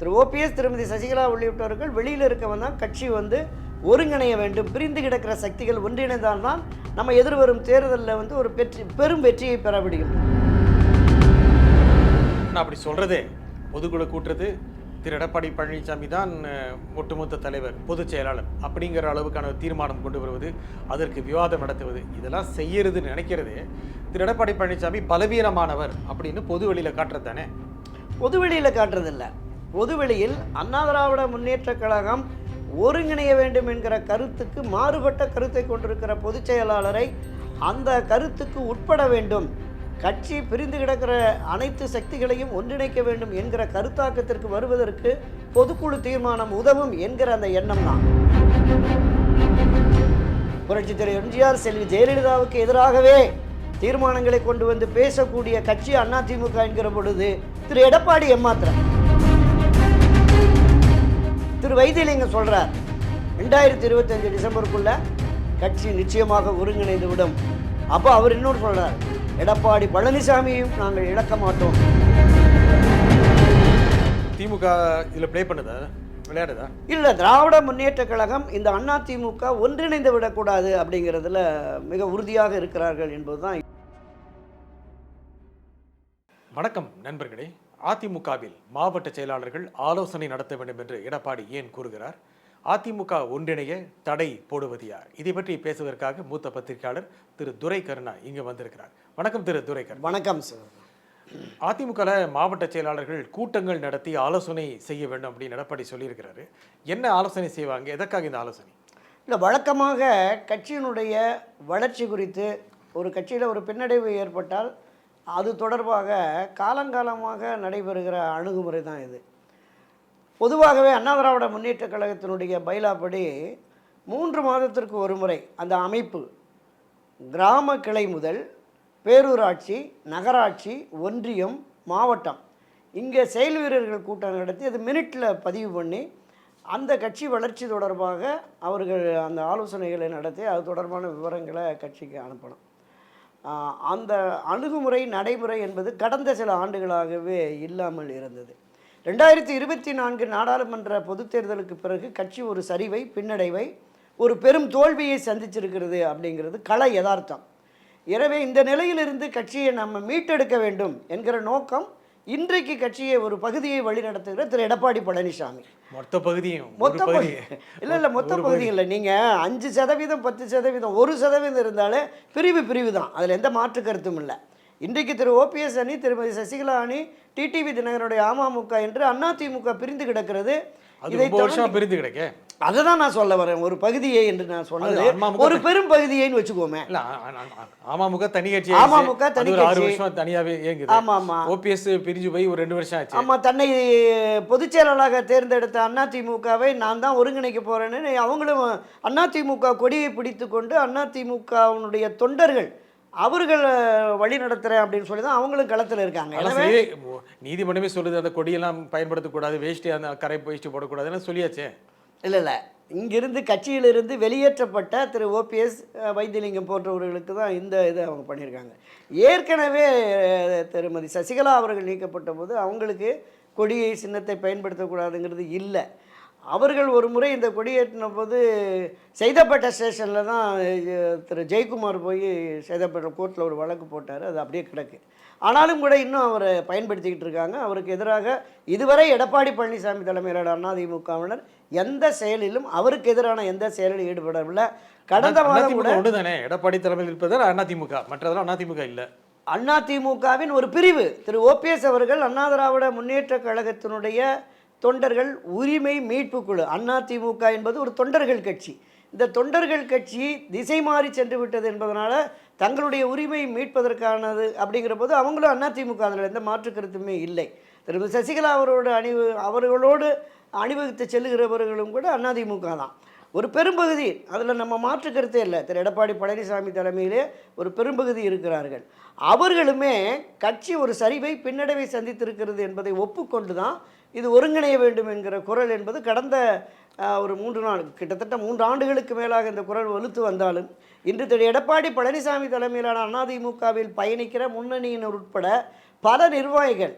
திரு OPS திருமதி சசிகலா உள்ளிட்டவர்கள் வெளியில் இருக்கவன் தான் கட்சி வந்து ஒருங்கிணைய வேண்டும் பிரிந்து கிடக்கிற சக்திகள் ஒன்றிணைந்தால்தான் நம்ம எதிர்வரும் தேர்தலில் வந்து ஒரு வெற்றி பெரும் வெற்றியை பெற முடியும். நான் அப்படி சொல்றதே பொதுக்குழு கூட்டுறது. திரு எடப்பாடி பழனிசாமி தான் ஒட்டுமொத்த தலைவர் பொதுச் செயலாளர். அப்படிங்கிற அளவுக்கான தீர்மானம் கொண்டு வருவது அதற்கு விவாதம் நடத்துவது இதெல்லாம் செய்யறதுன்னு நினைக்கிறதே திரு எடப்பாடி பழனிசாமி பலவீனமானவர் அப்படின்னு பொது வெளியில காட்டுறது தானே? பொதுவெளியில் காட்டுறதில்ல. பொதுவெளியில் அண்ணா திராவிட முன்னேற்றக் கழகம் ஒருங்கிணைய வேண்டும் என்கிற கருத்துக்கு மாறுபட்ட கருத்தை கொண்டிருக்கிற பொதுச் செயலாளரை அந்த கருத்துக்கு உட்பட வேண்டும். கட்சி பிரிந்து கிடக்கிற அனைத்து சக்திகளையும் ஒன்றிணைக்க வேண்டும் என்கிற கருத்தாக்கத்திற்கு வருவதற்கு பொதுக்குழு தீர்மானம் உதவும் என்கிற அந்த எண்ணம் தான் புரட்சி திரு எம்ஜிஆர் செல்வி ஜெயலலிதாவுக்கு எதிராகவே தீர்மானங்களை கொண்டு வந்து பேசக்கூடிய கட்சி அதிமுக என்கிற பொழுது திரு எடப்பாடி ஏமாத்திரம் திரு வைத்தியலிங்கம் சொல்றார் ரெண்டாயிரத்தி இருபத்தஞ்சு டிசம்பருக்குள்ள கட்சி நிச்சயமாக ஒருங்கிணைந்து விடும் அப்போ அவர் இன்னொரு சொல்றார் எடப்பாடி பழனிசாமியும் நாங்கள் இழக்க மாட்டோம். திமுக இதுல ப்ளே பண்ணுதா? விளையாடுதா? இல்லை திராவிட முன்னேற்ற கழகம் இந்த அண்ணா திமுக ஒன்றிணைந்து விடக்கூடாது அப்படிங்கிறதுல மிக உறுதியாக இருக்கிறார்கள் என்பதுதான் வணக்கம் நண்பர்களே. அதிமுகவில் மாவட்ட செயலாளர்கள் ஆலோசனை நடத்த வேண்டும் என்று எடப்பாடி ஏன் கூறுகிறார்? அதிமுக ஒன்றிணைய தடை போடுவது யார்? இதை பற்றி பேசுவதற்காக மூத்த பத்திரிகையாளர் திரு துரை கருணா இங்கு வந்திருக்கிறார். வணக்கம் திரு துரை கருணா வணக்கம் சார். அதிமுகல மாவட்ட செயலாளர்கள் கூட்டங்கள் நடத்தி ஆலோசனை செய்ய வேண்டும் அப்படின்னு எடப்பாடி சொல்லியிருக்கிறாரு. என்ன ஆலோசனை செய்வாங்க? எதற்காக இந்த ஆலோசனை? இல்லை வழக்கமாக கட்சியினுடைய வளர்ச்சி குறித்து ஒரு கட்சியில் ஒரு பின்னடைவு ஏற்பட்டால் அது தொடர்பாக காலங்காலமாக நடைபெறுகிற அணுகுமுறை தான் இது. பொதுவாகவே அண்ணா திராவிட முன்னேற்ற கழகத்தினுடைய பயிலாப்படி மூன்று மாதத்திற்கு ஒரு முறை அந்த அமைப்பு கிராம கிளை முதல் பேரூராட்சி நகராட்சி ஒன்றியம் மாவட்டம் இங்கே செயல் வீரர்கள் கூட்டம் நடத்தி அது மினிட்டில் பதிவு பண்ணி அந்த கட்சி வளர்ச்சி தொடர்பாக அவர்கள் அந்த ஆலோசனைகளை நடத்தி அது தொடர்பான விவரங்களை கட்சிக்கு அனுப்பணும். அந்த அணுகுமுறை நடைமுறை என்பது கடந்த சில ஆண்டுகளாகவே இல்லாமல் இருந்தது. ரெண்டாயிரத்தி இருபத்தி நான்கு நாடாளுமன்ற பொதுத் தேர்தலுக்கு பிறகு கட்சி ஒரு சரிவை பின்னடைவை ஒரு பெரும் தோல்வியை சந்திச்சிருக்கிறது அப்படிங்கிறது கள யதார்த்தம். எனவே இந்த நிலையிலிருந்து கட்சியை நம்ம மீட்டெடுக்க வேண்டும் என்கிற நோக்கம் இன்றைக்கு கட்சியை ஒரு பகுதியை வழிநடத்துகிற திரு எடப்பாடி பழனிசாமி. மொத்த பகுதியும் மொத்த பகுதி இல்லை இல்லை மொத்த பகுதி. இல்லை. நீங்கள் அஞ்சு சதவீதம் பத்து சதவீதம் ஒரு சதவீதம் இருந்தாலே பிரிவு பிரிவு தான் அதில் எந்த மாற்று கருத்தும் இல்லை. இன்றைக்கு திரு ஓபிஎஸ் அணி திருமதி சசிகலா அணி டிடிவி தினகரனுடைய அமமுக என்று அதிமுக பிரிந்து கிடக்கிறது. இதை பிரிந்து கிடைக்க. அதை தான் நான் சொல்ல வரேன். ஒரு பகுதியை என்று நான் சொன்னது. ஒரு பெரும் பகுதியைன்னு வச்சுக்கோமே. இல்ல அமமுக தனி கட்சி அமமுக. தனி ஆறு. வருஷமா தனியாவே இயங்குது. ஆமா ஆமா. ஓபிஎஸ் பிரிஞ்சு போய் ஒரு ரெண்டு வருஷம் ஆச்சு. ஆமா தன்னை பொதுச் செயலாளராக தேர்ந்தெடுத்த அதிமுகவை நான் தான் ஒருங்கிணைக்க போறேன்னு அவங்களும் அதிமுக கொடியை பிடித்து கொண்டு அதிமுகவினுடைய தொண்டர்கள் அவர்கள் வழி நடத்துறேன் அப்படின்னு சொல்லி தான் அவங்களும் களத்தில் இருக்காங்க. நீதிமன்றமே சொல்லுது அந்த கொடியெல்லாம் பயன்படுத்தக்கூடாது வேஷ்டி அந்த கரை வேஷ்டி போடக்கூடாதுன்னு சொல்லியாச்சே. இல்லை இல்லை. இங்கிருந்து கட்சியிலிருந்து வெளியேற்றப்பட்ட திரு ஓபிஎஸ் வைத்தியலிங்கம் போன்றவர்களுக்கு தான் இந்த இதை அவங்க பண்ணியிருக்காங்க. ஏற்கனவே திருமதி சசிகலா அவர்கள் நீக்கப்பட்ட போது அவங்களுக்கு கொடியை சின்னத்தை பயன்படுத்தக்கூடாதுங்கிறது இல்லை. அவர்கள் ஒரு முறை இந்த கொடியேற்றின போது செய்தப்பட்ட ஸ்டேஷனில் தான் திரு ஜெயக்குமார் போய் செய்தப்பட்ட கோர்ட்டில் ஒரு வழக்கு போட்டார் அது அப்படியே கிடக்கு. ஆனாலும் கூட இன்னும் அவரை பயன்படுத்திக்கிட்டு இருக்காங்க. அவருக்கு எதிராக இதுவரை எடப்பாடி பழனிசாமி தலைமையிலான அதிமுகவினர் எந்த செயலிலும் அவருக்கு எதிரான எந்த செயலிலும் ஈடுபடவில்லை. கடந்த மாதம் கூட ஒண்ணுதானே எடப்பாடி தலைமையில் இருப்பது அதிமுக மற்றதெல்லாம் அதிமுக இல்ல. அதிமுகவின் ஒரு பிரிவு திரு ஓபிஎஸ் அவர்கள் அண்ணா திராவிட முன்னேற்ற கழகத்தினுடைய தொண்டர்கள் உரிமை மீட்பு குழு அதிமுக என்பது ஒரு தொண்டர்கள் கட்சி. இந்த தொண்டர்கள் கட்சி திசை மாறி சென்று விட்டது என்பதனால் தங்களுடைய உரிமை மீட்பதற்கானது அப்படிங்கிற போது அவங்களும் அதிமுக அதில் எந்த மாற்று கருத்துமே இல்லை. திருமதி சசிகலா அவரோட அணிவு அவர்களோடு அணிவகுத்து செல்லுகிறவர்களும் கூட அதிமுக தான். ஒரு பெரும்பகுதி அதில் நம்ம மாற்று கருத்தே இல்லை. திரு எடப்பாடி பழனிசாமி தலைமையிலே ஒரு பெரும்பகுதி இருக்கிறார்கள். அவர்களுமே கட்சி ஒரு சரிவை பின்னடைவை சந்தித்திருக்கிறது என்பதை ஒப்புக்கொண்டு தான் இது ஒருங்கிணைய வேண்டும் என்கிற குரல் என்பது கடந்த ஒரு மூன்று நாள் கிட்டத்தட்ட மூன்று ஆண்டுகளுக்கு மேலாக இந்த குரல் வலுத்து வந்தாலும் இன்று திரு எடப்பாடி பழனிசாமி தலைமையிலான அதிமுகவில் பயணிக்கிற முன்னணியினர் உட்பட பல நிர்வாகிகள்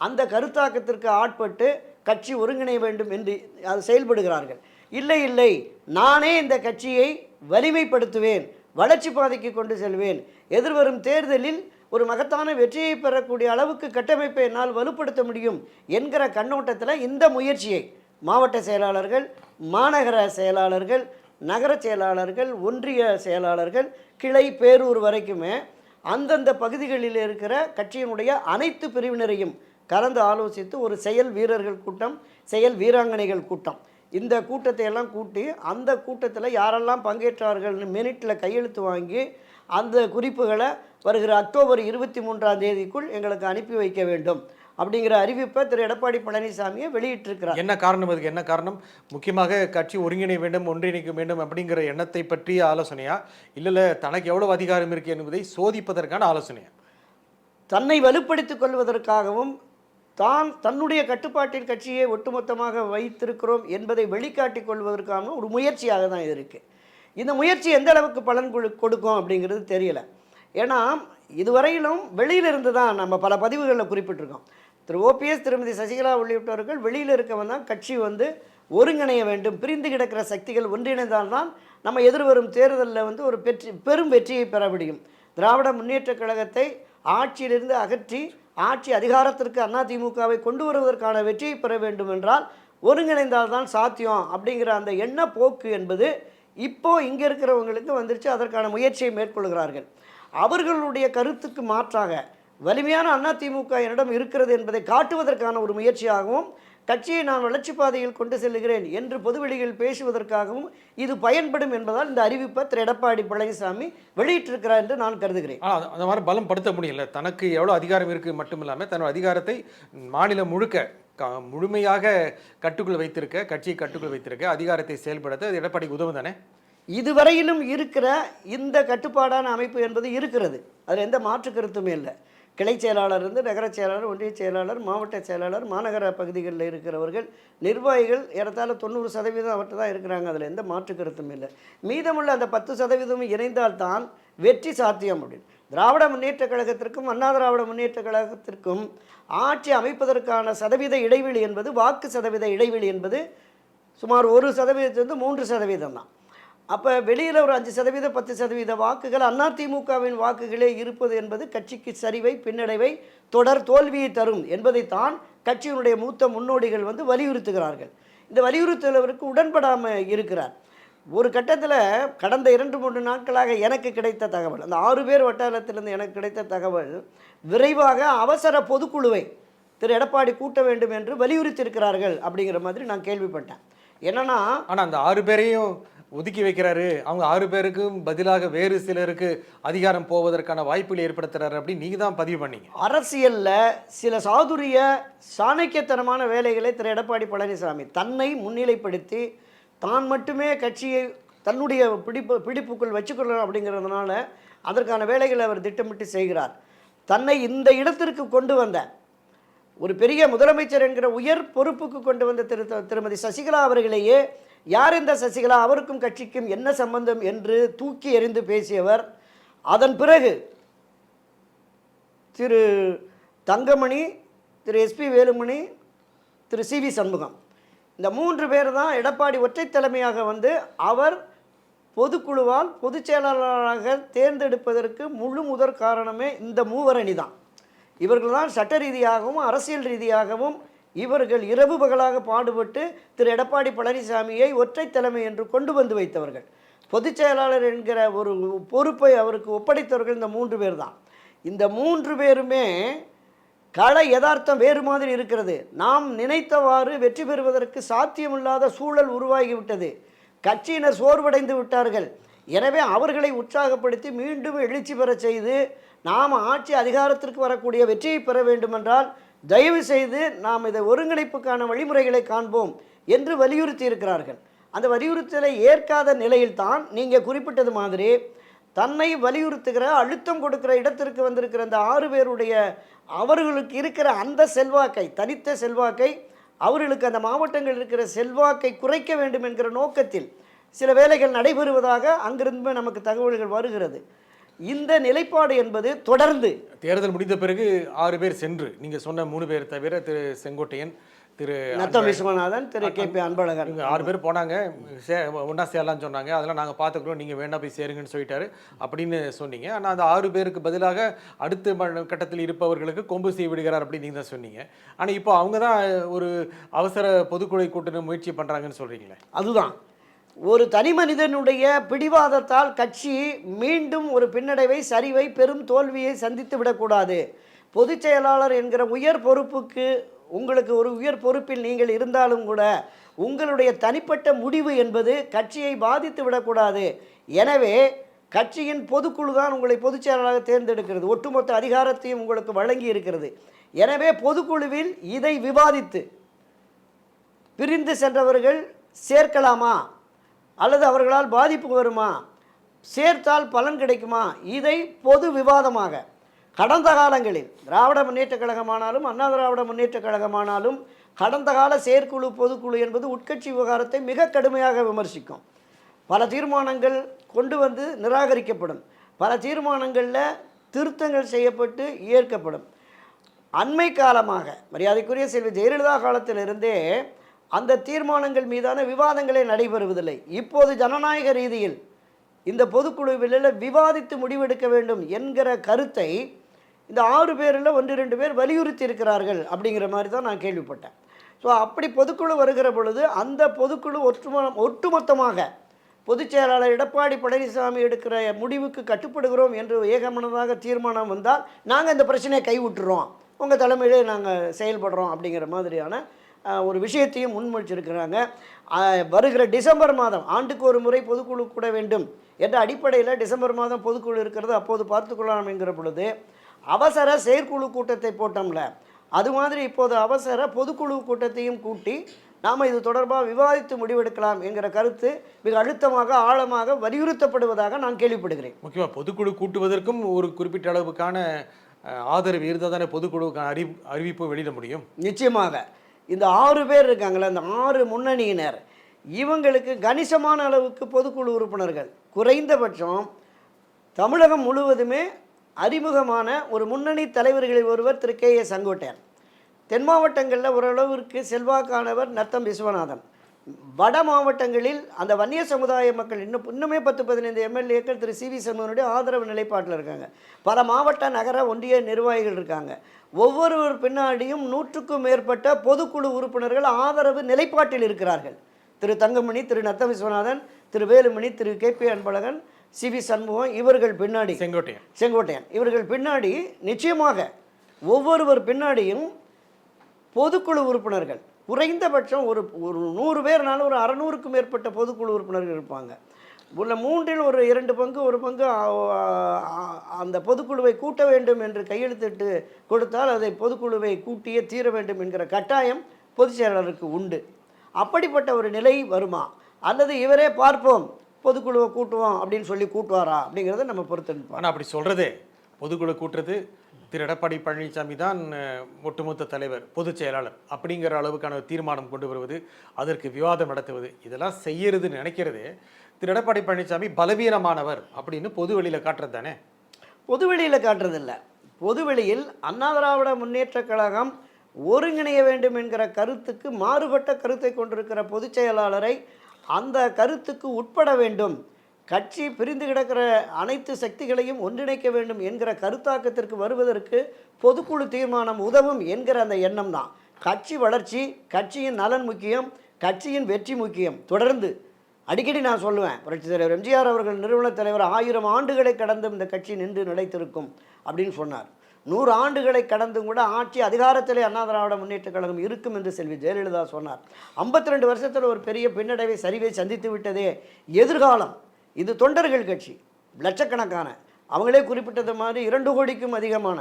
அந்த கருத்தாக்கத்திற்கு ஆட்பட்டு கட்சி ஒருங்கிணைய வேண்டும் என்று அது செயல்படுகிறார்கள். இல்லை இல்லை நானே இந்த கட்சியை வலிமைப்படுத்துவேன் வளர்ச்சி பாதைக்கு கொண்டு செல்வேன் எதிர்வரும் தேர்தலில் ஒரு மகத்தான வெற்றியை பெறக்கூடிய அளவுக்கு கட்டமைப்பை என்னால் வலுப்படுத்த முடியும் என்கிற கண்ணோட்டத்தில் இந்த முயற்சியை மாவட்ட செயலாளர்கள் மாநகர செயலாளர்கள் நகர செயலாளர்கள் ஒன்றிய செயலாளர்கள் கிளை பேரூர் வரைக்குமே அந்தந்த பகுதிகளில் இருக்கிற கட்சியினுடைய அனைத்து பிரிவினரையும் கலந்து ஆலோசித்து ஒரு செயல் வீரர்கள் கூட்டம் செயல் வீராங்கனைகள் கூட்டம். இந்த கூட்டத்தை எல்லாம் கூட்டி அந்த கூட்டத்தில் யாரெல்லாம் பங்கேற்றார்கள்னு மினிட்டில் கையெழுத்து வாங்கி அந்த குறிப்புகளை வருகிற அக்டோபர் இருபத்தி மூன்றாம் தேதிக்குள் எங்களுக்கு அனுப்பி வைக்க வேண்டும். அப்படிங்கிற அறிவிப்பை திரு. எடப்பாடி பழனிசாமியை வெளியிட்டிருக்கிறார். என்ன காரணம் அதுக்கு என்ன காரணம்? முக்கியமாக கட்சி ஒருங்கிணை வேண்டும் ஒன்றிணைக்க வேண்டும் அப்படிங்கிற எண்ணத்தை பற்றிய ஆலோசனையா? இல்ல தனக்கு எவ்வளவு அதிகாரம் இருக்கு என்பதை சோதிப்பதற்கான ஆலோசனையா? தன்னை வலுப்படுத்திக் கொள்வதற்காகவும் தான் தன்னுடைய கட்டுப்பாட்டில் கட்சியை ஒட்டுமொத்தமாக வைத்திருக்கிறோம் என்பதை வெளிக்காட்டிக் கொள்வதற்கான ஒரு முயற்சியாக தான் இது இருக்குது இந்த முயற்சி எந்த அளவுக்கு பலன் கொடு- கொடுக்கும் அப்படிங்கிறது தெரியல. ஏன்னா இதுவரையிலும் வெளியிலிருந்து தான் நம்ம பல பதிவுகளில் குறிப்பிட்டிருக்கோம். திரு. ஓபிஎஸ் திருமதி சசிகலா உள்ளிட்டவர்கள் வெளியில் இருக்கவன் தான் கட்சி வந்து ஒருங்கிணைய வேண்டும் பிரிந்து கிடக்கிற சக்திகள் ஒன்றிணைந்தால்தான் நம்ம எதிர்வரும் தேர்தலில் வந்து ஒரு வெற்றி பெரும் வெற்றியை பெற முடியும். திராவிட முன்னேற்ற கழகத்தை ஆட்சியிலிருந்து அகற்றி ஆட்சி அதிகாரத்திற்கு அதிமுகவை கொண்டு வருவதற்கான வெற்றியை பெற வேண்டும் என்றால் ஒருங்கிணைந்தால்தான் சாத்தியம் அப்படிங்கிற அந்த எண்ண போக்கு என்பது இப்போ இங்கே இருக்கிறவங்களுக்கு வந்துருச்சு அதற்கான முயற்சியை மேற்கொள்கிறார்கள். அவர்களுடைய கருத்துக்கு மாற்றாக வலிமையான அதிமுக என்னிடம் இருக்கிறது என்பதை காட்டுவதற்கான ஒரு முயற்சியாகவும் கட்சியை நான் வளர்ச்சி பாதையில் கொண்டு செல்லுகிறேன் என்று பொதுவெளியில் பேசுவதற்காகவும் இது பயன்படும் என்பதால் இந்த அறிவிப்பை திரு. எடப்பாடி பழனிசாமி வெளியிட்டிருக்கிறார் என்று நான் கருதுகிறேன். ஆனால் அந்த மாதிரி பலம் படுத்த முடியல. தனக்கு எவ்வளோ அதிகாரம் இருக்குது மட்டும் இல்லாமல் தன்னோட அதிகாரத்தை மாநிலம் முழுக்க முழுமையாக கட்டுக்குள் வைத்திருக்க கட்சியை கட்டுக்குள் வைத்திருக்க அதிகாரத்தை செயல்படுத்த அது எடப்பாடி உதவும் தானே? இதுவரையிலும் இருக்கிற இந்த கட்டுப்பாடான அமைப்பு என்பது இருக்கிறது. அதில் எந்த மாற்று கருத்துமே இல்லை. கிளை செயலாளர் இருந்து நகர செயலாளர் ஒன்றிய செயலாளர் மாவட்ட செயலாளர் மாநகர பகுதிகளில் இருக்கிறவர்கள் நிர்வாகிகள் ஏறத்தாழ தொண்ணூறு சதவீதம் அவர்கிட்ட தான் இருக்கிறாங்க. அதில் எந்த மாற்று கருத்தும் இல்லை. மீதமுள்ள அந்த பத்து சதவீதமும் இணைந்தால்தான் வெற்றி சாத்தியம் அப்படின்னு. திராவிட முன்னேற்றக் கழகத்திற்கும் அண்ணா திராவிட முன்னேற்றக் கழகத்திற்கும் ஆட்சி அமைப்பதற்கான சதவீத இடைவெளி என்பது வாக்கு சதவீத இடைவெளி என்பது சுமார் ஒரு சதவீதத்திலிருந்து மூன்று சதவீதம் தான். அப்போ வெளியில் ஒரு அஞ்சு சதவீத பத்து சதவீத வாக்குகள் அதிமுகவின் வாக்குகளே இருப்பது என்பது கட்சிக்கு சரிவை பின்னடைவை தொடர் தோல்வியை தரும் என்பதைத்தான் கட்சியினுடைய மூத்த முன்னோடிகள் வந்து வலியுறுத்துகிறார்கள். இந்த வலியுறுத்தலவருக்கு உடன்படாமல் இருக்கிறார். ஒரு கட்டத்தில் கடந்த இரண்டு மூன்று நாட்களாக எனக்கு கிடைத்த தகவல் அந்த ஆறு பேர் வட்டாரத்திலிருந்து எனக்கு கிடைத்த தகவல் விரைவாக அவசர பொதுக்குழுவை திரு எடப்பாடி கூட்ட வேண்டும் என்று வலியுறுத்தியிருக்கிறார்கள் அப்படிங்கிற மாதிரி நான் கேள்விப்பட்டேன். என்னன்னா ஆனா அந்த ஆறு பேரையும் ஒதுக்கி வைக்கிறாரு. அவங்க ஆறு பேருக்கும் பதிலாக வேறு சிலருக்கு அதிகாரம் போவதற்கான வாய்ப்புகளை ஏற்படுத்துறாரு அப்படின்னு நீங்க தான் பதிவு பண்ணீங்க. அரசியல்ல சில சாதுரிய சாணக்கியத்தனமான வேலைகளை திரு எடப்பாடி பழனிசாமி தன்னை முன்னிலைப்படுத்தி தான் மட்டுமே கட்சியை தன்னுடைய பிடிப்பு பிடிப்புக்குள் வச்சுக்கொள்ளணும் அப்படிங்கிறதுனால அதற்கான வேலைகளை அவர் திட்டமிட்டு செய்கிறார். தன்னை இந்த இடத்திற்கு கொண்டு வந்த ஒரு பெரிய முதலமைச்சர் என்கிற உயர் பொறுப்புக்கு கொண்டு வந்த திரு திருமதி சசிகலா அவர்களையே யார் இந்த சசிகலா? அவருக்கும் கட்சிக்கும் என்ன சம்பந்தம் என்று தூக்கி எறிந்து பேசியவர் அதன் பிறகு திரு தங்கமணி திரு எஸ்பி வேலுமணி திரு சி வி சண்முகம். இந்த மூன்று பேர் தான் எடப்பாடி ஒற்றை தலைமையாக வந்து அவர் பொதுக்குழுவால் பொதுச் செயலாளராக தேர்ந்தெடுப்பதற்கு முழு முதற் காரணமே இந்த மூவரணி தான். இவர்கள் தான் சட்ட ரீதியாகவும் அரசியல் ரீதியாகவும் இவர்கள் இரவு பகலாக பாடுபட்டு திரு எடப்பாடி பழனிசாமியை ஒற்றை தலைமை என்று கொண்டு வந்து வைத்தவர்கள். பொதுச் செயலாளர் என்கிற ஒரு பொறுப்பை அவருக்கு ஒப்படைத்தவர்கள் இந்த மூன்று பேர் தான். இந்த மூன்று பேருமே கள யதார்த்தம் வேறு மாதிரி இருக்கிறது. நாம் நினைத்தவாறு வெற்றி பெறுவதற்கு சாத்தியமில்லாத சூழல் உருவாகிவிட்டது. கட்சியினர் சோர்வடைந்து விட்டார்கள். எனவே அவர்களை உற்சாகப்படுத்தி மீண்டும் எழுச்சி பெறச் செய்து நாம் ஆட்சி அதிகாரத்திற்கு வரக்கூடிய வெற்றியை பெற வேண்டுமென்றால் தயவு செய்து நாம் இதை ஒருங்கிணைப்புக்கான வழிமுறைகளை காண்போம் என்று வலியுறுத்தி இருக்கிறார்கள் அந்த வலியுறுத்தலை ஏற்காத நிலையில்தான் நீங்கள் குறிப்பிட்டது மாதிரி தன்னை வலியுறுத்துகிற அழுத்தம் கொடுக்கிற இடத்திற்கு வந்திருக்கிற அந்த ஆறு பேருடைய அவர்களுக்கு இருக்கிற அந்த செல்வாக்கை தனித்த செல்வாக்கை அவர்களுக்கு அந்த மாவட்டங்களில் இருக்கிற செல்வாக்கை குறைக்க வேண்டும் என்கிற நோக்கத்தில் சில வேலைகள் நடைபெறுவதாக அங்கிருந்து நமக்கு தகவல்கள் வருகிறது. இந்த நிலைப்பாடு என்பது தொடர்ந்து தேர்தல் முடிந்த பிறகு ஆறு பேர் சென்று நீங்கள் சொன்ன மூணு பேர் தவிர திரு செங்கோட்டையன் திரு நத்தம் விஸ்வநாதன் திரு கே பி அன்பழகன். இவங்க ஆறு பேர் போனாங்க. சே ஒன்றா சேரலாம்னு சொன்னாங்க. அதெல்லாம் நாங்கள் பார்த்துக்குறோம். நீங்கள் வேணா போய் சேருங்கன்னு சொல்லிட்டாரு. அப்படின்னு சொன்னீங்க. ஆனால் அந்த ஆறு பேருக்கு பதிலாக அடுத்த கட்டத்தில் இருப்பவர்களுக்கு கொம்பு செய்ய விடுகிறார் அப்படின்னு நீங்கள் தான் சொன்னீங்க. ஆனால் இப்போ அவங்க தான் ஒரு அவசர பொதுக்குழு கூட்டணும் முயற்சி பண்ணுறாங்கன்னு சொல்கிறீங்களே அதுதான். ஒரு தனி மனிதனுடைய பிடிவாதத்தால் கட்சி மீண்டும் ஒரு பின்னடைவை சரிவை பெரும் தோல்வியை சந்தித்து விடக்கூடாது. பொதுச் செயலாளர் என்கிற உயர் பொறுப்புக்கு உங்களுக்கு ஒரு உயர் பொறுப்பில் நீங்கள் இருந்தாலும் கூட உங்களுடைய தனிப்பட்ட முடிவு என்பது கட்சியை பாதித்து விடக்கூடாது. எனவே கட்சியின் பொதுக்குழு தான் உங்களை பொதுச் செயலாளராக தேர்ந்தெடுக்கிறது. ஒட்டுமொத்த அதிகாரத்தையும் உங்களுக்கு வழங்கி இருக்கிறது. எனவே பொதுக்குழுவில் இதை விவாதித்து பிரிந்து சென்றவர்கள் சேர்க்கலாமா? அல்லது அவர்களால் பாதிப்பு வருமா? சேர்த்தால் பலன் கிடைக்குமா? இதை பொது விவாதமாக கடந்த காலங்களில் திராவிட முன்னேற்றக் கழகமானாலும் அண்ணா திராவிட முன்னேற்றக் கழகமானாலும் கடந்த கால செயற்குழு பொதுக்குழு என்பது உட்கட்சி விவகாரத்தை மிக கடுமையாக விமர்சிக்கும். பல தீர்மானங்கள் கொண்டு வந்து நிராகரிக்கப்படும். பல தீர்மானங்களில் திருத்தங்கள் செய்யப்பட்டு ஏற்கப்படும். அண்மை காலமாக மரியாதைக்குரிய செல்வி ஜெயலலிதா காலத்திலிருந்தே அந்த தீர்மானங்கள் மீதான விவாதங்களே நடைபெறுவதில்லை. இப்போது ஜனநாயக ரீதியில் இந்த பொதுக்குழுவில் விவாதித்து முடிவெடுக்க வேண்டும் என்கிற கருத்தை இந்த ஆறு பேரில் ஒன்று ரெண்டு பேர் வலியுறுத்தி இருக்கிறார்கள் அப்படிங்கிற மாதிரி தான் நான் கேள்விப்பட்டேன். ஸோ அப்படி பொதுக்குழு வருகிற பொழுது அந்த பொதுக்குழு ஒற்றும ஒட்டுமொத்தமாக பொதுச் செயலாளர் எடப்பாடி பழனிசாமி எடுக்கிற முடிவுக்கு கட்டுப்படுகிறோம் என்று ஏகமனதாக தீர்மானம் வந்தால் நாங்கள் இந்த பிரச்சனையை கைவிட்டுறோம். உங்கள் தலைமையிலே நாங்கள் செயல்படுறோம் அப்படிங்கிற மாதிரியான ஒரு விஷயத்தையும் முன்மொழிச்சிருக்கிறாங்க. வருகிற டிசம்பர் மாதம் ஆண்டுக்கு ஒரு முறை பொதுக்குழு கூட வேண்டும் என்ற அடிப்படையில் டிசம்பர் மாதம் பொதுக்குழு இருக்கிறது அப்போது பார்த்துக்கொள்ளலாம் என்கிற பொழுது அவசர செயற்குழு கூட்டத்தை போட்டோம்ல. அது மாதிரி இப்போது அவசர பொதுக்குழு கூட்டத்தையும் கூட்டி நாம் இது தொடர்பாக விவாதித்து முடிவெடுக்கலாம் என்கிற கருத்து மிக அழுத்தமாக ஆழமாக வலியுறுத்தப்படுவதாக நான் கேள்விப்படுகிறேன். முக்கியமாக பொதுக்குழு கூட்டுவதற்கும் ஒரு குறிப்பிட்ட அளவுக்கான ஆதரவு இருந்தால் தானே பொதுக்குழுவுக்கான அறி அறிவிப்பு வெளியிட முடியும். நிச்சயமாக. இந்த ஆறு பேர் இருக்காங்களே அந்த ஆறு முன்னணியினர் இவங்களுக்கு கணிசமான அளவுக்கு பொதுக்குழு உறுப்பினர்கள். குறைந்தபட்சம் தமிழகம் முழுவதுமே அறிமுகமான ஒரு முன்னணி தலைவர்களில் ஒருவர் திரு கே ஏ செங்கோட்டையன். தென் மாவட்டங்களில் ஓரளவிற்கு செல்வாக்கானவர் நத்தம் விஸ்வநாதன். வட மாவட்டங்களில் அந்த வன்னிய சமுதாய மக்கள் இன்னும் இன்னுமே பத்து பதினைந்து எம்எல்ஏக்கள் திரு சி வி சண்முகனுடைய ஆதரவு நிலைப்பாட்டில் இருக்காங்க. பல மாவட்ட நகர ஒன்றிய நிர்வாகிகள் இருக்காங்க. ஒவ்வொருவர் பின்னாடியும் நூற்றுக்கும் மேற்பட்ட பொதுக்குழு உறுப்பினர்கள் ஆதரவு நிலைப்பாட்டில் இருக்கிறார்கள். திரு தங்கமணி திரு நத்த விஸ்வநாதன் திரு வேலுமணி திரு K P Anbazhagan C V Shanmugam இவர்கள் பின்னாடி. செங்கோட்டையன். செங்கோட்டையன். இவர்கள் பின்னாடி நிச்சயமாக ஒவ்வொருவர் பின்னாடியும் பொதுக்குழு உறுப்பினர்கள். குறைந்தபட்சம் ஒரு ஒரு நூறு பேர்னாலும் ஒரு அறநூறுக்கும் மேற்பட்ட பொதுக்குழு உறுப்பினர்கள் இருப்பாங்க. உள்ள மூன்றில் ஒரு இரண்டு பங்கு ஒரு பங்கு அந்த பொதுக்குழுவை கூட்ட வேண்டும் என்று கையெழுத்திட்டு கொடுத்தால் அதை பொதுக்குழுவை கூட்டியே தீர வேண்டும் என்கிற கட்டாயம் பொதுச் செயலாளருக்கு உண்டு. அப்படிப்பட்ட ஒரு நிலை வருமா? அல்லது இவரே பார்ப்போம். பொதுக்குழுவை கூட்டுவோம் அப்படின்னு சொல்லி கூட்டுவாரா அப்படிங்கிறத நம்ம பொறுத்து ஆனால் அப்படி சொல்கிறதே பொதுக்குழு கூட்டுறது திரு எடப்பாடி பழனிசாமி தான் ஒட்டுமொத்த தலைவர் பொதுச் செயலாளர் அப்படிங்கிற அளவுக்கான தீர்மானம் கொண்டு வருவது அதற்கு விவாதம் நடத்துவது இதெல்லாம் செய்யறதுன்னு நினைக்கிறதே திரு எடப்பாடி பழனிசாமி பலவீனமானவர் அப்படின்னு பொது வெளியில் காட்டுறது தானே? பொதுவெளியில் காட்டுறதில்ல. பொதுவெளியில் அண்ணா திராவிட முன்னேற்றக் கழகம் ஒருங்கிணைய வேண்டும் என்கிற கருத்துக்கு மாறுபட்ட கருத்தை கொண்டிருக்கிற பொதுச் செயலாளரை அந்த கருத்துக்கு உட்பட வேண்டும். கட்சி பிரிந்து கிடக்கிற அனைத்து சக்திகளையும் ஒன்றிணைக்க வேண்டும் என்கிற கருத்தாக்கத்திற்கு வருவதற்கு பொதுக்குழு தீர்மானம் உதவும் என்கிற அந்த எண்ணம் தான். கட்சி வளர்ச்சி கட்சியின் நலன் முக்கியம் கட்சியின் வெற்றி முக்கியம். தொடர்ந்து அடிக்கடி நான் சொல்லுவேன் புரட்சி தலைவர் எம்ஜிஆர் அவர்கள் நிறுவனத் தலைவர் ஆயிரம் ஆண்டுகளை கடந்தும் இந்த கட்சி நின்று நிலைத்திருக்கும் அப்படின்னு சொன்னார். நூறு ஆண்டுகளை கடந்தும் கூட ஆட்சி அதிகாரத்திலே அண்ணா திராவிட முன்னேற்றக் கழகம் இருக்கும் என்று செல்வி ஜெயலலிதா சொன்னார். 52 ரெண்டு வருஷத்தில் ஒரு பெரிய பின்னடைவை சரிவை சந்தித்து விட்டதே எதிர்காலம். இது தொண்டர்கள் கட்சி லட்சக்கணக்கான. அவங்களே குறிப்பிட்டது மாதிரி இரண்டு கோடிக்கும் அதிகமான.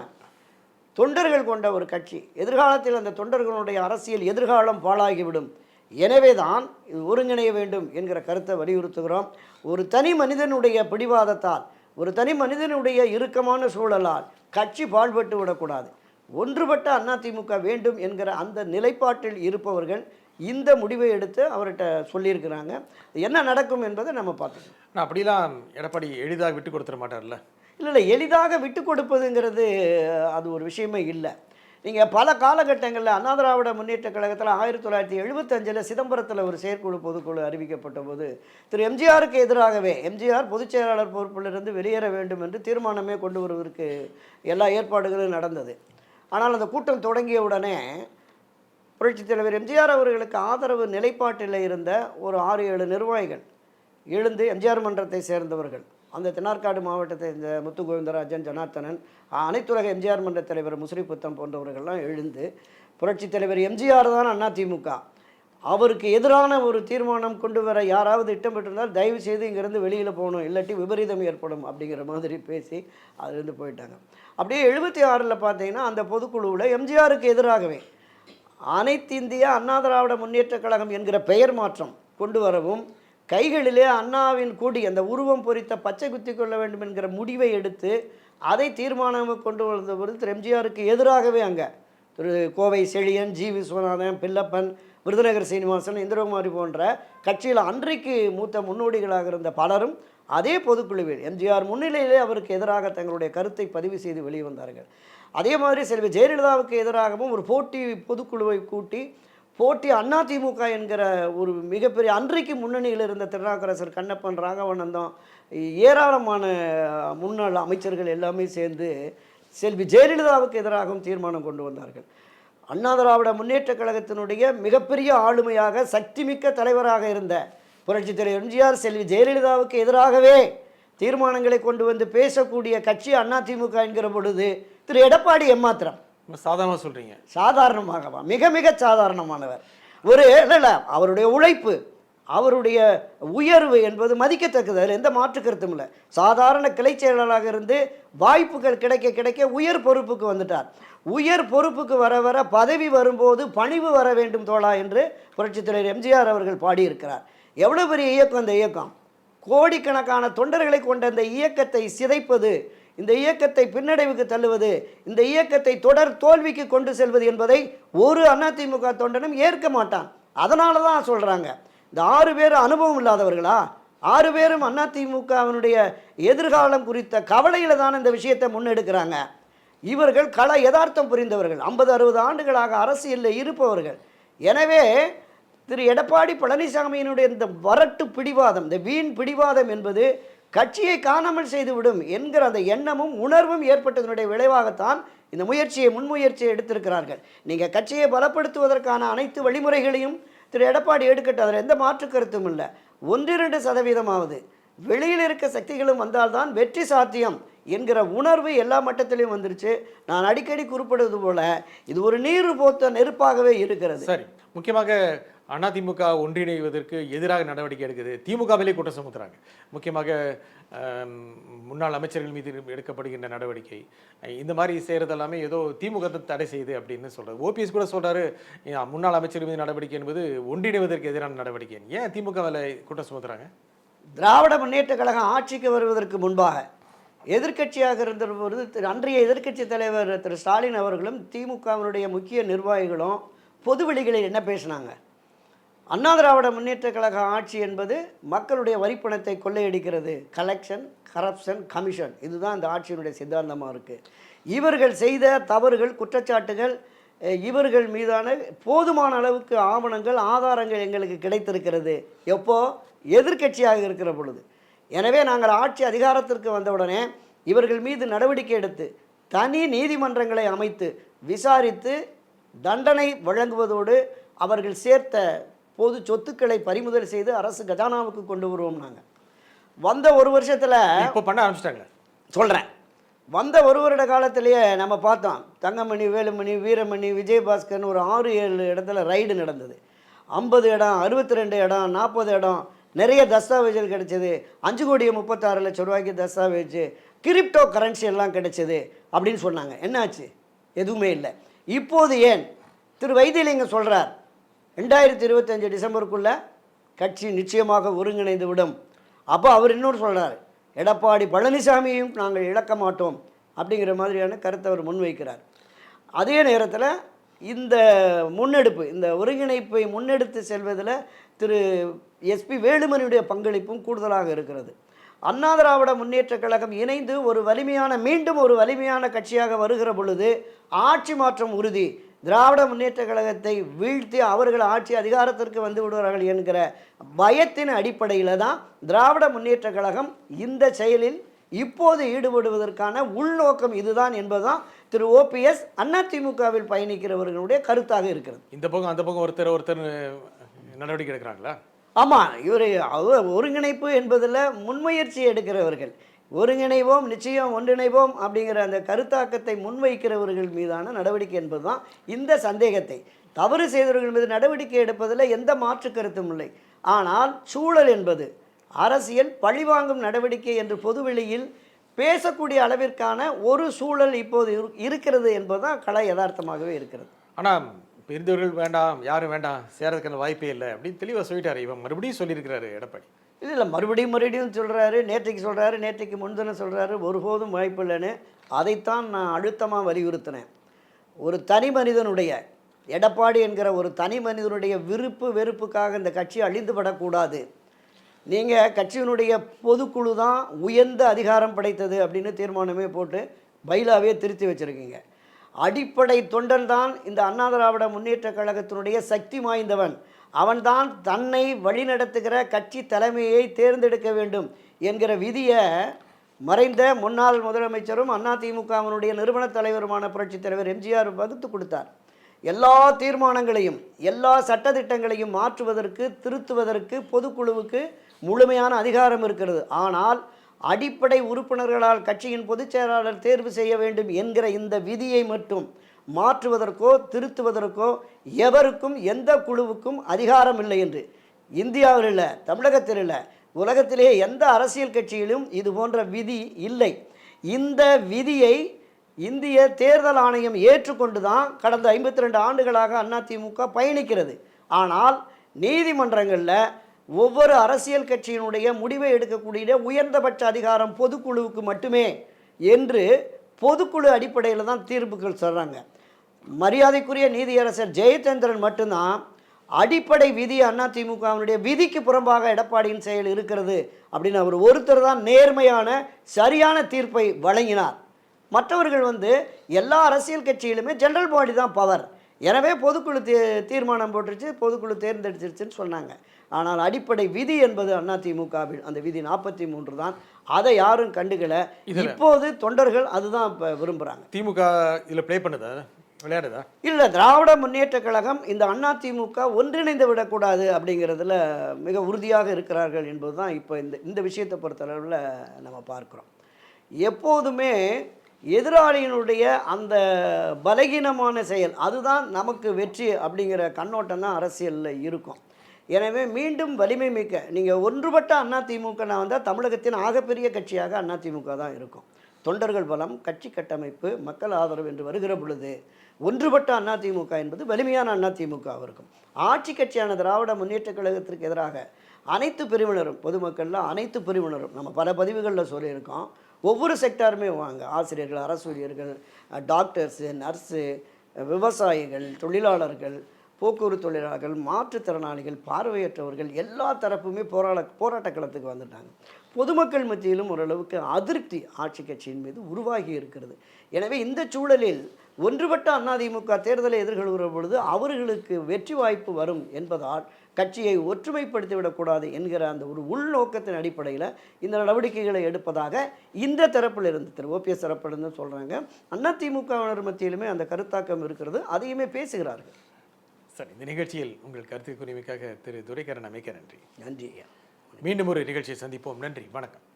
தொண்டர்கள் கொண்ட ஒரு கட்சி எதிர்காலத்தில் அந்த தொண்டர்களுடைய அரசியல் எதிர்காலம் பாழாகிவிடும். எனவே தான் இது ஒருங்கிணைய வேண்டும் என்கிற கருத்தை வலியுறுத்துகிறோம். ஒரு தனி மனிதனுடைய பிடிவாதத்தால் ஒரு தனி மனிதனுடைய இறுக்கமான சூழலால் கட்சி பாழ்பட்டு விடக்கூடாது. ஒன்றுபட்ட அதிமுக வேண்டும் என்கிற அந்த நிலைப்பாட்டில் இருப்பவர்கள் இந்த முடிவை எடுத்து அவர்கிட்ட சொல்லியிருக்கிறாங்க. என்ன நடக்கும் என்பதை நம்ம பார்த்துக்கணும். அப்படிலாம் எடப்பாடி எளிதாக விட்டு கொடுத்துட மாட்டார்ல? இல்லை இல்லை எளிதாக விட்டு கொடுப்பதுங்கிறது அது ஒரு விஷயமே இல்லை. நீங்கள் பல காலகட்டங்களில் அண்ணா திராவிட முன்னேற்ற கழகத்தில் ஆயிரத்தி தொள்ளாயிரத்தி எழுபத்தஞ்சில் சிதம்பரத்தில் ஒரு செயற்குழு பொதுக்குழு அறிவிக்கப்பட்ட போது திரு எம்ஜிஆருக்கு எதிராகவே எம்ஜிஆர் பொதுச் செயலாளர் பொறுப்பிலிருந்து வெளியேற வேண்டும் என்று தீர்மானமே கொண்டு வருவதற்கு எல்லா ஏற்பாடுகளும் நடந்தது. ஆனால் அந்த கூட்டம் தொடங்கிய உடனே புரட்சித் தலைவர் எம்ஜிஆர் அவர்களுக்கு ஆதரவு நிலைப்பாட்டில் இருந்த ஒரு ஆறு ஏழு நிர்வாகிகள் எழுந்து எம்ஜிஆர் மன்றத்தை சேர்ந்தவர்கள் அந்த தென்னார்காடு மாவட்டத்தை இந்த முத்து கோவிந்தராஜன் ஜனார்த்தனன் அனைத்துலக எம்ஜிஆர் மன்ற தலைவர் முஸ்ரி புத்தம் போன்றவர்கள்லாம் எழுந்து புரட்சித் தலைவர் எம்ஜிஆர் தான் அதிமுக அவருக்கு எதிரான ஒரு தீர்மானம் கொண்டு வர யாராவது திட்டமிட்டிருந்தால் தயவு செய்து இங்கேருந்து வெளியில் போகணும் இல்லாட்டி விபரீதம் ஏற்படும் அப்படிங்கிற மாதிரி பேசி அதுலேருந்து போயிட்டாங்க. அப்படியே எழுபத்தி ஆறில் பார்த்தீங்கன்னா அந்த பொதுக்குழுவில் எம்ஜிஆருக்கு எதிராகவே அனைத்து இந்திய அண்ணா திராவிட முன்னேற்றக் கழகம் என்கிற பெயர் மாற்றம் கொண்டு வரவும் கைகளிலே அண்ணாவின் கூடி அந்த உருவம் பொறித்த பச்சை குத்தி கொள்ள வேண்டும் என்கிற முடிவை எடுத்து அதை தீர்மானமாக கொண்டு வந்தபோது திரு எம்ஜிஆருக்கு எதிராகவே அங்கே. திரு கோவை செழியன் ஜி விஸ்வநாதன் பில்லப்பன் விருதுநகர் சீனிவாசன் இந்திரகுமாரி போன்ற கட்சியில் அன்றைக்கு மூத்த முன்னோடிகளாக இருந்த பலரும் அதே பொதுக்குழுவில் எம்ஜிஆர் முன்னிலையிலே அவருக்கு எதிராக தங்களுடைய கருத்தை பதிவு செய்து வெளிவந்தார்கள் அதே மாதிரி செல்வி ஜெயலலிதாவுக்கு எதிராகவும் ஒரு போட்டி பொதுக்குழுவை கூட்டி போட்டி அதிமுக என்கிற ஒரு மிகப்பெரிய அன்றைக்கு முன்னணியில் இருந்த திருநாக்கரசர் கண்ணப்பன் ராகவானந்தம் ஏராளமான முன்னாள் அமைச்சர்கள் எல்லாமே சேர்ந்து செல்வி ஜெயலலிதாவுக்கு எதிராகவும் தீர்மானம் கொண்டு வந்தார்கள். அண்ணா திராவிட முன்னேற்றக் கழகத்தினுடைய மிகப்பெரிய ஆளுமையாக சக்திமிக்க தலைவராக இருந்த புரட்சித் தலைவர் எம்ஜிஆர் செல்வி ஜெயலலிதாவுக்கு எதிராகவே தீர்மானங்களை கொண்டு வந்து பேசக்கூடிய கட்சி அதிமுக என்கிற பொழுது திரு எடப்பாடி எம்மாத்திரம். சாதாரணமாக சொல்கிறீங்க சாதாரணமாகவா? மிக மிக சாதாரணமானவர். ஒரு இல்லை அவருடைய உழைப்பு அவருடைய உயர்வு என்பது மதிக்கத்தக்கது. அதில் எந்த மாற்று கருத்தும் இல்லை. சாதாரண கிளை செயலாளராக இருந்து வாய்ப்புகள் கிடைக்க கிடைக்க உயர் பொறுப்புக்கு வந்துட்டார். உயர் பொறுப்புக்கு வர வர பதவி வரும்போது பணிவு வர வேண்டும் தோழா என்று புரட்சித் தலைவர் எம்ஜிஆர் அவர்கள் பாடியிருக்கிறார். எவ்வளோ பெரிய இயக்கம் அந்த இயக்கம்? கோடிக்கணக்கான தொண்டர்களை கொண்ட அந்த இயக்கத்தை சிதைப்பது இந்த இயக்கத்தை பின்னடைவுக்கு தள்ளுவது இந்த இயக்கத்தை தொடர் தோல்விக்கு கொண்டு செல்வது என்பதை ஒரு அதிமுக தொண்டனும் ஏற்க மாட்டான். அதனால தான் சொல்கிறாங்க இந்த ஆறு பேர் அனுபவம் இல்லாதவர்களா? ஆறு பேரும் அதிமுகவினுடைய எதிர்காலம் குறித்த கவலையில் தான் இந்த விஷயத்தை முன்னெடுக்கிறாங்க. இவர்கள் கள யதார்த்தம் புரிந்தவர்கள். ஐம்பது அறுபது ஆண்டுகளாக அரசியலில் இருப்பவர்கள். எனவே திரு. எடப்பாடி பழனிசாமியினுடைய இந்த வரட்டு பிடிவாதம் இந்த வீண் பிடிவாதம் என்பது கட்சியை காணாமல் செய்துவிடும் என்கிற அந்த எண்ணமும் உணர்வும் ஏற்பட்டதனுடைய விளைவாகத்தான் இந்த முயற்சியை முன்முயற்சியை எடுத்திருக்கிறார்கள். நீங்கள் கட்சியை பலப்படுத்துவதற்கான அனைத்து வழிமுறைகளையும் திரு. எடப்பாடி எடுக்கட்டும். அதில் எந்த மாற்று கருத்தும் இல்லை. ஒன்றிரண்டு சதவீதமாவது வெளியில் இருக்க சக்திகளும் வந்தால்தான் வெற்றி சாத்தியம் என்கிற உணர்வு எல்லா மட்டத்திலையும் வந்துருச்சு. நான் அடிக்கடி குறிப்பிடுவது போல இது ஒரு நீர் போத்த நெருப்பாகவே இருக்கிறது. சரி. முக்கியமாக அதிமுக ஒன்றிணைவதற்கு எதிராக நடவடிக்கை எடுக்குது. திமுகவிலே குற்றம் சுமத்துறாங்க. முக்கியமாக முன்னாள் அமைச்சர்கள் மீது எடுக்கப்படுகின்ற நடவடிக்கை. இந்த மாதிரி செய்கிறது எல்லாமே ஏதோ திமுக தடை செய்யுது அப்படின்னு சொல்கிறது ஓபிஎஸ் கூட சொல்கிறாரு முன்னாள் அமைச்சர் மீது நடவடிக்கை என்பது ஒன்றிணைவதற்கு எதிரான நடவடிக்கை. ஏன் திமுகவில் குற்றம் சுமத்துறாங்க? திராவிட முன்னேற்ற கழகம் ஆட்சிக்கு வருவதற்கு முன்பாக எதிர்க்கட்சியாக இருந்த அன்றைய எதிர்க்கட்சி தலைவர் திரு ஸ்டாலின் அவர்களும் திமுகவினுடைய முக்கிய நிர்வாகிகளும் பொதுவெளிகளில் என்ன பேசினாங்க? அண்ணா திராவிட முன்னேற்ற கழக ஆட்சி என்பது மக்களுடைய வரிப்பணத்தை கொள்ளையடிக்கிறது. கலெக்ஷன் கரப்ஷன் கமிஷன் இதுதான் இந்த ஆட்சியினுடைய சித்தாந்தமாக இருக்குது இவர்கள் செய்த தவறுகள் குற்றச்சாட்டுகள் இவர்கள் மீதான போதுமான அளவுக்கு ஆவணங்கள் ஆதாரங்கள் எங்களுக்கு கிடைத்திருக்கிறது. எப்போ? எதிர்க்கட்சியாக இருக்கிற பொழுது. எனவே நாங்கள் ஆட்சி அதிகாரத்திற்கு வந்தவுடனே இவர்கள் மீது நடவடிக்கை எடுத்து தனி நீதிமன்றங்களை அமைத்து விசாரித்து தண்டனை வழங்குவதோடு அவர்கள் சேர்த்த பொது சொத்துக்களை பறிமுதல் செய்து அரசு கஜானாவுக்கு கொண்டு வருவோம் நாங்கள் வந்த ஒரு வருஷத்தில் இப்போ பண்ண ஆரம்பிச்சிட்டாங்க. சொல்கிறேன் வந்த ஒரு வருட காலத்திலேயே நம்ம பார்த்தோம். தங்கமணி வேலுமணி வீரமணி விஜயபாஸ்கர்னு ஒரு ஆறு ஏழு இடத்துல ரைடு நடந்தது. ஐம்பது இடம் அறுபத்தி ரெண்டு இடம் நாற்பது இடம் நிறைய தஸ்தாவேஜுகள் கிடைச்சது. அஞ்சு கோடியே முப்பத்தாறு லட்சம் ரூபாய்க்கு தஸ்தாவேஜ் கிரிப்டோ கரன்சி எல்லாம் கிடைச்சது அப்படின்னு சொன்னாங்க. என்னாச்சு? எதுவுமே இல்லை. இப்போது ஏன்? திரு வைத்தியலிங்கம் சொல்கிறார் ரெண்டாயிரத்தி இருபத்தஞ்சு டிசம்பருக்குள்ளே கட்சி நிச்சயமாக ஒருங்கிணைந்து விடும் அப்போ அவர் இன்னொரு சொல்கிறார் எடப்பாடி பழனிசாமியையும் நாங்கள் இழக்க மாட்டோம். அப்படிங்கிற மாதிரியான கருத்தை அவர் முன்வைக்கிறார். அதே நேரத்தில் இந்த முன்னெடுப்பு இந்த ஒருங்கிணைப்பை முன்னெடுத்து செல்வதில் திரு எஸ்பி வேலுமணியுடைய பங்களிப்பும் கூடுதலாக இருக்கிறது. அண்ணா திராவிட முன்னேற்றக் கழகம் இணைந்து ஒரு வலிமையான மீண்டும் ஒரு வலிமையான கட்சியாக வருகிற பொழுது ஆட்சி மாற்றம் உறுதி. திராவிட முன்னேற்றக் கழகத்தை வீழ்த்தி அவர்கள் ஆட்சி அதிகாரத்திற்கு வந்து விடுவார்கள் என்கிற பயத்தின் அடிப்படையில் தான் திராவிட முன்னேற்றக் கழகம் இந்த செயலில் இப்போது ஈடுபடுவதற்கான உள்நோக்கம் இதுதான் என்பதுதான் திரு ஓபிஎஸ் அதிமுகவில் பயணிக்கிறவர்களுடைய கருத்தாக இருக்கிறது. இந்த பக்கம் அந்த பக்கம் ஒருத்தர் ஒருத்தர் நடவடிக்கை எடுக்கிறாங்களா? ஆமாம் இவர் ஒருங்கிணைப்பு என்பதில் முன்முயற்சி எடுக்கிறவர்கள். ஒருங்கிணைவோம் நிச்சயம் ஒன்றிணைவோம் அப்படிங்கிற அந்த கருத்தாக்கத்தை முன்வைக்கிறவர்கள் மீதான நடவடிக்கை என்பதுதான் இந்த சந்தேகத்தை. தவறு செய்தவர்கள் மீது நடவடிக்கை எடுப்பதில் எந்த மாற்று கருத்தும் இல்லை. ஆனால் சூழல் என்பது அரசியல் பழிவாங்கும் நடவடிக்கை என்று பொதுவெளியில் பேசக்கூடிய அளவிற்கான ஒரு சூழல் இப்போது இரு- இருக்கிறது என்பதுதான் கலை யதார்த்தமாகவே இருக்கிறது. ஆனால் பிரிந்தவர்கள் வேண்டாம் யாரும் வேண்டாம் சேரதுக்கான வாய்ப்பே இல்லை அப்படின்னு தெளிவாக சொல்லிட்டாரு. இவன் மறுபடியும் சொல்லியிருக்கிறாரு எடப்பாடி. இல்லை இல்லை மறுபடியும் மறுபடியும் சொல்கிறாரு நேற்றைக்கு சொல்கிறாரு நேற்றைக்கு முன்தினம் சொல்கிறாரு ஒருபோதும் வாய்ப்பு இல்லைன்னு அதைத்தான் நான் அழுத்தமாக வலியுறுத்தினேன். ஒரு தனி மனிதனுடைய எடப்பாடி என்கிற ஒரு தனி மனிதனுடைய விருப்பு வெறுப்புக்காக இந்த கட்சி அழிந்துபடக்கூடாது. நீங்கள் கட்சியினுடைய பொதுக்குழு தான் உயர்ந்த அதிகாரம் படைத்தது அப்படின்னு தீர்மானமே போட்டு பைலாவே திருத்தி வச்சுருக்கீங்க. அடிப்படை தொண்டன் தான் இந்த அண்ணா திராவிட முன்னேற்ற கழகத்தினுடைய சக்தி வாய்ந்தவன். அவன்தான் தன்னை வழிநடத்துகிற கட்சி தலைமையை தேர்ந்தெடுக்க வேண்டும் என்கிற விதியை மறைந்த முன்னாள் முதலமைச்சரும் அதிமுகவினுடைய நிறுவன தலைவருமான புரட்சித் தலைவர் எம்ஜிஆர் வகுத்து கொடுத்தார். எல்லா தீர்மானங்களையும் எல்லா சட்டதிட்டங்களையும் மாற்றுவதற்கு திருத்துவதற்கு பொதுக்குழுவுக்கு முழுமையான அதிகாரம் இருக்கிறது. ஆனால் அடிப்படை உறுப்பினர்களால் கட்சியின் பொதுச் செயலாளர் தேர்வு செய்ய வேண்டும் என்கிற இந்த விதியை மட்டும் மாற்றுவதற்கோ திருத்துவதற்கோ எவருக்கும் எந்த குழுவுக்கும் அதிகாரம் இல்லை என்று. இந்தியாவில் இல்லை தமிழகத்தில் இல்லை உலகத்திலேயே எந்த அரசியல் கட்சியிலும் இது போன்ற விதி இல்லை. இந்த விதியை இந்திய தேர்தல் ஆணையம் ஏற்றுக்கொண்டு தான் கடந்த ஐம்பத்தி ரெண்டு ஆண்டுகளாக அதிமுக பயணிக்கிறது. ஆனால் நீதிமன்றங்களில் ஒவ்வொரு அரசியல் கட்சியினுடைய முடிவை எடுக்கக்கூடிய உயர்ந்தபட்ச அதிகாரம் பொதுக்குழுவுக்கு மட்டுமே என்று பொதுக்குழு அடிப்படையில் தான் தீர்ப்புகள் சொல்கிறாங்க மரியாதைக்குரிய நீதியரசர் ஜெயச்சந்திரன் மட்டும்தான் அடிப்படை விதி அதிமுகவினுடைய விதிக்கு புறம்பாக எடப்பாடியின் செயல் இருக்கிறது அப்படின்னு அவர் ஒருத்தர் தான் நேர்மையான சரியான தீர்ப்பை வழங்கினார். மற்றவர்கள் வந்து எல்லா அரசியல் கட்சியிலுமே ஜெனரல் பாடி தான் பவர் எனவே பொதுக்குழு தீ தீர்மானம் போட்டுருச்சு பொதுக்குழு தேர்ந்தெடுத்துருச்சுன்னு சொன்னாங்க. ஆனால் அடிப்படை விதி என்பது அதிமுகவில் அந்த விதி நாற்பத்தி மூன்று தான். அதை யாரும் கண்டுக்கல. இப்போது தொண்டர்கள் அதுதான் இப்போ விரும்புகிறாங்க திமுக இதில் ப்ளே பண்ணுதா? விளையாடுதா? இல்லை திராவிட முன்னேற்ற கழகம் இந்த அதிமுக ஒன்றிணைந்து விடக்கூடாது அப்படிங்கிறதுல மிக உறுதியாக இருக்கிறார்கள் என்பது தான் இப்போ இந்த இந்த விஷயத்தை பொறுத்தளவில் நம்ம பார்க்குறோம். எப்போதுமே எதிராளியினுடைய அந்த பலகீனமான செயல் அதுதான் நமக்கு வெற்றி அப்படிங்கிற கண்ணோட்டம் தான் அரசியலில் இருக்கும். எனவே மீண்டும் வலிமை மிக்க நீங்கள் ஒன்றுபட்ட அதிமுக நான் வந்தால் தமிழகத்தின் ஆகப்பெரிய கட்சியாக அதிமுக தான் இருக்கும். தொண்டர்கள் பலம் கட்சி கட்டமைப்பு மக்கள் ஆதரவு என்று வருகிற பொழுது ஒன்றுபட்ட அதிமுக என்பது வலிமையான அதிமுக இருக்கும் ஆட்சி கட்சியான திராவிட முன்னேற்ற கழகத்திற்கு எதிராக அனைத்து பிரிவினரும் பொதுமக்களில் அனைத்து பிரிவினரும் நம்ம பல பதிவுகளில் சொல்லியிருக்கோம். ஒவ்வொரு செக்டாருமே வாங்க. ஆசிரியர்கள் அரசு ஊழியர்கள் டாக்டர்ஸு நர்ஸு விவசாயிகள் தொழிலாளர்கள் போக்குவரத்து தொழிலாளர்கள் மாற்றுத்திறனாளிகள் பார்வையற்றவர்கள் எல்லா தரப்புமே போராட போராட்ட களத்துக்கு வந்துட்டாங்க. பொதுமக்கள் மத்தியிலும் ஓரளவுக்கு அதிருப்தி ஆட்சி கட்சியின் மீது உருவாகி இருக்கிறது. எனவே இந்த சூழலில் ஒன்றுபட்ட அதிமுக தேர்தலை எதிர்கொள்கிற பொழுது அவர்களுக்கு வெற்றி வாய்ப்பு வரும் என்பதால் கட்சியை ஒற்றுமைப்படுத்திவிடக்கூடாது என்கிற அந்த ஒரு உள்நோக்கத்தின் அடிப்படையில் இந்த நடவடிக்கைகளை எடுப்பதாக இந்த தரப்பில் இருந்து திரு. ஓபிஎஸ் தரப்பிலிருந்து சொல்கிறாங்க அதிமுகவினர் மத்தியிலுமே அந்த கருத்தாக்கம் இருக்கிறது. அதையுமே பேசுகிறார்கள். சரி இந்த நிகழ்ச்சியில் உங்கள் கருத்து குறிமைக்காக திரு. துரைக்கரன் அமைக்க நன்றி. நன்றி ஐயா. மீண்டும் ஒரு நிகழ்ச்சியை சந்திப்போம். நன்றி. வணக்கம்.